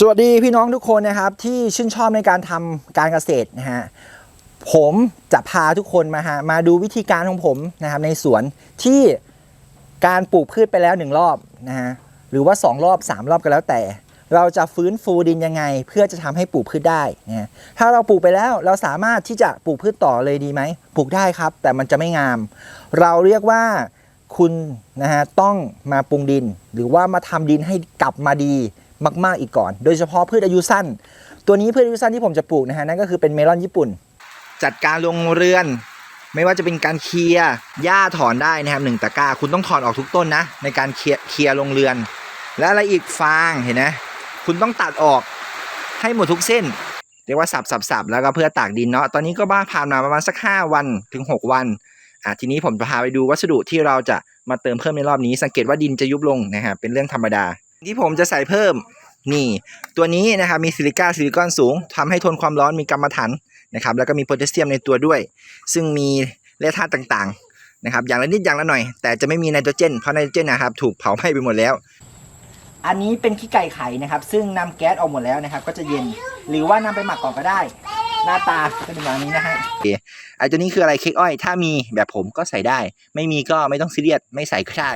สวัสดีพี่น้องทุกคนนะครับที่ชื่นชอบในการทำการเกษตรนะฮะผมจะพาทุกคนมาฮะมาดูวิธีการของผมนะครับในสวนที่การปลูกพืชไปแล้วหนึ่งรอบนะฮะหรือว่าสองรอบสามรอบก็แล้วแต่ เราจะฟื้นฟูดินยังไง เพื่อจะทำให้ปลูกพืชได้นะฮะถ้าเราปลูกไปแล้วเราสามารถที่จะปลูกพืชต่อเลยดีไหมปลูกได้ครับ แต่มันจะไม่งาม เราเรียกว่าคุณนะฮะต้องมาปรุงดิน หรือว่ามาทำดินให้กลับมาดี มากๆอีกก่อน โดยเฉพาะพืชอายุสั้น ตัวนี้พืชอายุสั้นที่ผมจะปลูกนะฮะนั่นก็คือเป็นเมลอนญี่ปุ่น จัดการลงเรือน ไม่ว่าจะเป็นการเคลียร์หญ้าถอนได้นะครับหนึ่งตะกร้าคุณต้องถอนออกทุกต้นนะ ในการเคลียร์เคลียร์ลงเรือน และอะไรอีกฟางเห็นไหมคุณต้องตัดออกให้หมดทุกเส้นเรียกว่าสับสับสับแล้วก็เพื่อตากดินเนาะตอนนี้ก็บ้าผ่านมาประมาณสัก 5 วันถึง 6 วันอะทีนี้ผมจะพาไปดูวัสดุที่เราจะมาเติมเพิ่มในรอบนี้ สังเกตว่าดินจะยุบลงนะฮะเป็นเรื่องธรรมดา ที่ผมจะใส่เพิ่มนี่ตัวนี้นะครับมีซิลิก้าซิลิคอนสูงทำให้ทนความร้อนมีกรรมฐานนะครับแล้วก็มีโพแทสเซียมในตัวด้วย ซึ่งมีแร่ธาตุต่างๆนะครับอย่างละนิดอย่างละหน่อย แต่จะไม่มีไนโตรเจน เพราะไนโตรเจนนะครับถูกเผาไหม้ไปหมดแล้ว อันนี้เป็นขี้ไก่ไข่นะครับ ซึ่งนำแก๊สออกหมดแล้วนะครับ ก็จะเย็นหรือว่านำไปหมักก่อนก็ได้ หน้าตาเป็นแบบนี้นะฮะโอเคไอตัวนี้คืออะไรเค้กอ้อย ถ้ามีแบบผมก็ใส่ได้ ไม่มีก็ไม่ต้องซีเรียสไม่ใส่ก็ได้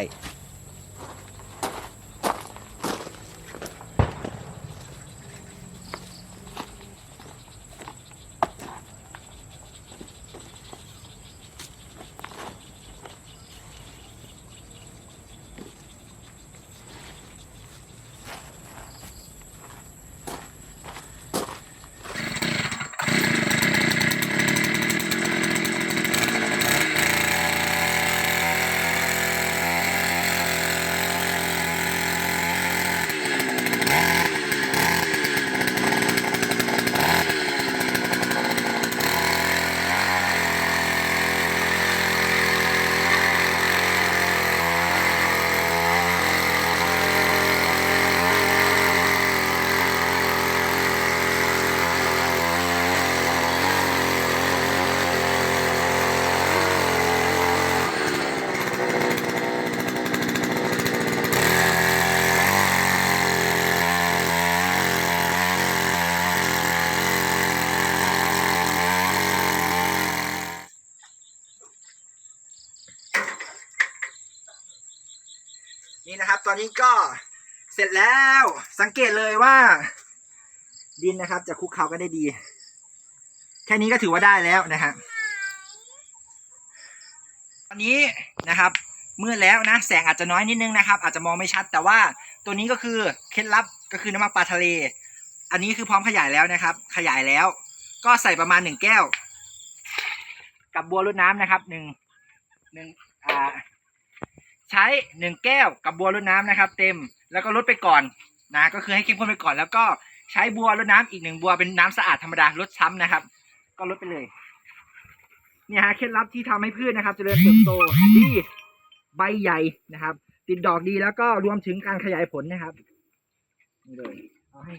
นี่นะครับ ตอนนี้ก็เสร็จแล้วสังเกตเลยว่า ดินนะครับ จะคลุกเคล้ากันได้ดี แค่นี้ก็ถือว่าได้แล้วนะฮะตอนนี้นะครับมืดแล้วนะแสงอาจจะน้อยนิดนึงนะครับ อาจจะมองไม่ชัด แต่ว่าตัวนี้ก็คือเคล็ดลับก็คือน้ำมันปลาทะเล อันนี้คือพร้อมขยายแล้วนะครับ ขยายแล้ว ก็ใส่ประมาณหนึ่งแก้ว กับบัวรดน้ำนะครับหนึ่งหนึ่งอ่า ใช้หนึ่งแก้วกับบัวรดน้ำนะครับ เต็มแล้วก็ลดไปก่อนนะก็คือให้เข้มข้นไปก่อน แล้วก็ใช้บัวรดน้ำอีกหนึ่งบัวเป็นน้ำสะอาดธรรมดาลดซ้ำนะครับ ก็ลดไปเลยเนี่ยฮะเคล็ดลับที่ทำให้พืชนะครับเจริญเติบโตดีใบใหญ่นะครับ ติดดอกดีแล้วก็รวมถึงการขยายผลนะครับนี่เลยเอาให้